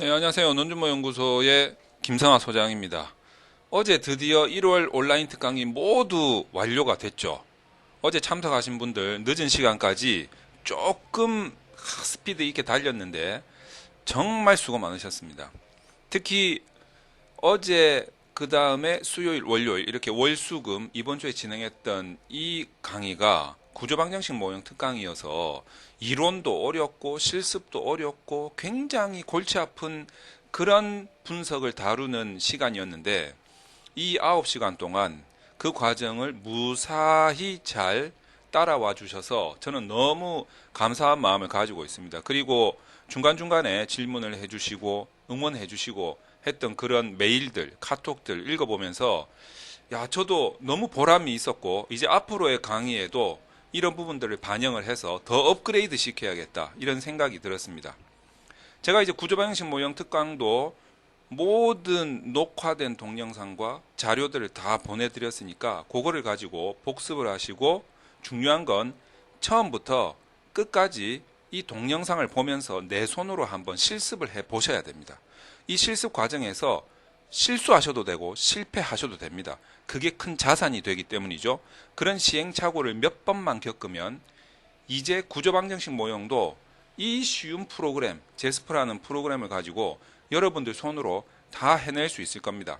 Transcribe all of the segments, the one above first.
네, 안녕하세요. 논준모 연구소의 김성아 소장입니다. 어제 드디어 1월 온라인 특강이 모두 완료가 됐죠. 어제 참석하신 분들 늦은 시간까지 조금 스피드 있게 달렸는데 정말 수고 많으셨습니다. 특히 어제 그 다음에 수요일, 월요일 이렇게 월수금 이번 주에 진행했던 이 강의가 구조방정식 모형 특강이어서 이론도 어렵고 실습도 어렵고 굉장히 골치 아픈 그런 분석을 다루는 시간이었는데 이 9시간 동안 그 과정을 무사히 잘 따라와 주셔서 저는 너무 감사한 마음을 가지고 있습니다. 그리고 중간중간에 질문을 해 주시고 응원해 주시고 했던 그런 메일들, 카톡들 읽어보면서 야, 저도 너무 보람이 있었고 이제 앞으로의 강의에도 이런 부분들을 반영을 해서 더 업그레이드 시켜야겠다 이런 생각이 들었습니다. 제가 이제 구조방정식 모형 특강도 모든 녹화된 동영상과 자료들을 다 보내드렸으니까 그거를 가지고 복습을 하시고 중요한 건 처음부터 끝까지 이 동영상을 보면서 내 손으로 한번 실습을 해 보셔야 됩니다. 이 실습 과정에서 실수하셔도 되고 실패하셔도 됩니다. 그게 큰 자산이 되기 때문이죠. 그런 시행착오를 몇 번만 겪으면 이제 구조방정식 모형도 이 쉬운 프로그램, 제스프라는 프로그램을 가지고 여러분들 손으로 다 해낼 수 있을 겁니다.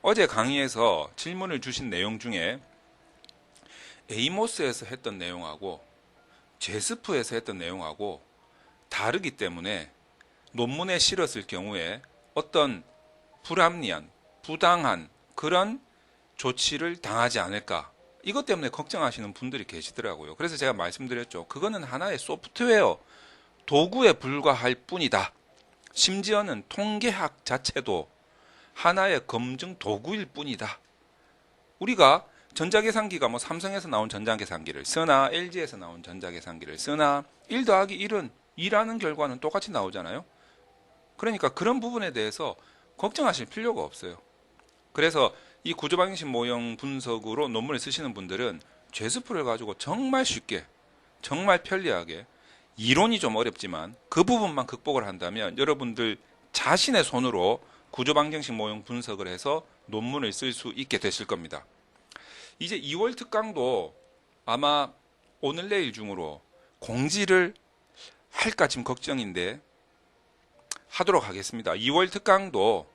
어제 강의에서 질문을 주신 내용 중에 에이모스에서 했던 내용하고 제스프에서 했던 내용하고 다르기 때문에 논문에 실었을 경우에 어떤 불합리한, 부당한 그런 조치를 당하지 않을까. 이것 때문에 걱정하시는 분들이 계시더라고요. 그래서 제가 말씀드렸죠. 그거는 하나의 소프트웨어, 도구에 불과할 뿐이다. 심지어는 통계학 자체도 하나의 검증 도구일 뿐이다. 우리가 전자계산기가 뭐 삼성에서 나온 전자계산기를 쓰나 LG에서 나온 전자계산기를 쓰나 1 더하기 1은 2라는 결과는 똑같이 나오잖아요. 그러니까 그런 부분에 대해서 걱정하실 필요가 없어요. 그래서 이 구조방정식 모형 분석으로 논문을 쓰시는 분들은 제스프를 가지고 정말 쉽게, 정말 편리하게 이론이 좀 어렵지만 그 부분만 극복을 한다면 여러분들 자신의 손으로 구조방정식 모형 분석을 해서 논문을 쓸 수 있게 되실 겁니다. 이제 2월 특강도 아마 오늘 내일 중으로 공지를 할까 지금 걱정인데 하도록 하겠습니다. 2월 특강도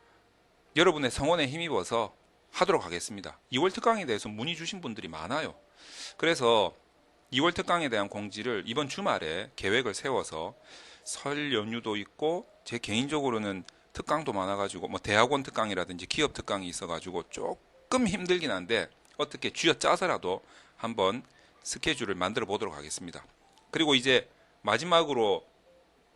여러분의 성원에 힘입어서 하도록 하겠습니다. 2월 특강에 대해서 문의 주신 분들이 많아요. 그래서 2월 특강에 대한 공지를 이번 주말에 계획을 세워서 설 연휴도 있고 제 개인적으로는 특강도 많아가지고 뭐 대학원 특강이라든지 기업 특강이 있어가지고 조금 힘들긴 한데 어떻게 쥐어 짜서라도 한번 스케줄을 만들어 보도록 하겠습니다. 그리고 이제 마지막으로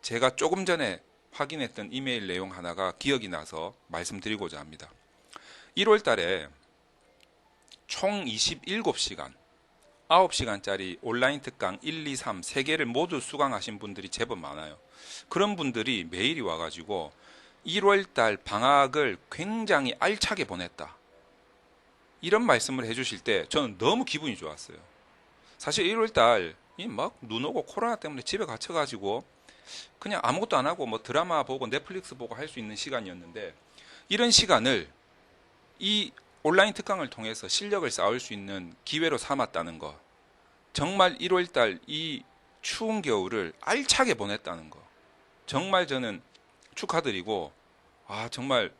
제가 조금 전에 확인했던 이메일 내용 하나가 기억이 나서 말씀드리고자 합니다. 1월 달에 총 27시간, 9시간짜리 온라인 특강 1, 2, 3, 3개를 모두 수강하신 분들이 제법 많아요. 그런 분들이 메일이 와가지고 1월 달 방학을 굉장히 알차게 보냈다. 이런 말씀을 해주실 때 저는 너무 기분이 좋았어요. 사실 1월 달막 눈 오고 코로나 때문에 집에 갇혀가지고 그냥 아무것도 안 하고 뭐 드라마 보고 넷플릭스 보고 할 수 있는 시간이었는데 이런 시간을 이 온라인 특강을 통해서 실력을 쌓을 수 있는 기회로 삼았다는 거. 정말 1월 달 이 추운 겨울을 알차게 보냈다는 거. 정말 저는 축하드리고 아 정말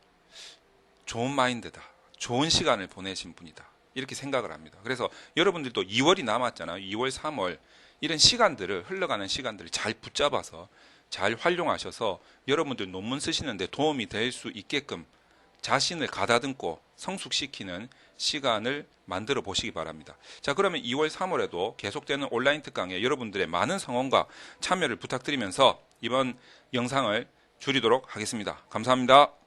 좋은 마인드다. 좋은 시간을 보내신 분이다. 이렇게 생각을 합니다. 그래서 여러분들도 2월이 남았잖아요. 2월, 3월 이런 시간들을 흘러가는 시간들을 잘 붙잡아서 잘 활용하셔서 여러분들 논문 쓰시는데 도움이 될 수 있게끔 자신을 가다듬고 성숙시키는 시간을 만들어 보시기 바랍니다. 자, 그러면 2월, 3월에도 계속되는 온라인 특강에 여러분들의 많은 성원과 참여를 부탁드리면서 이번 영상을 줄이도록 하겠습니다. 감사합니다.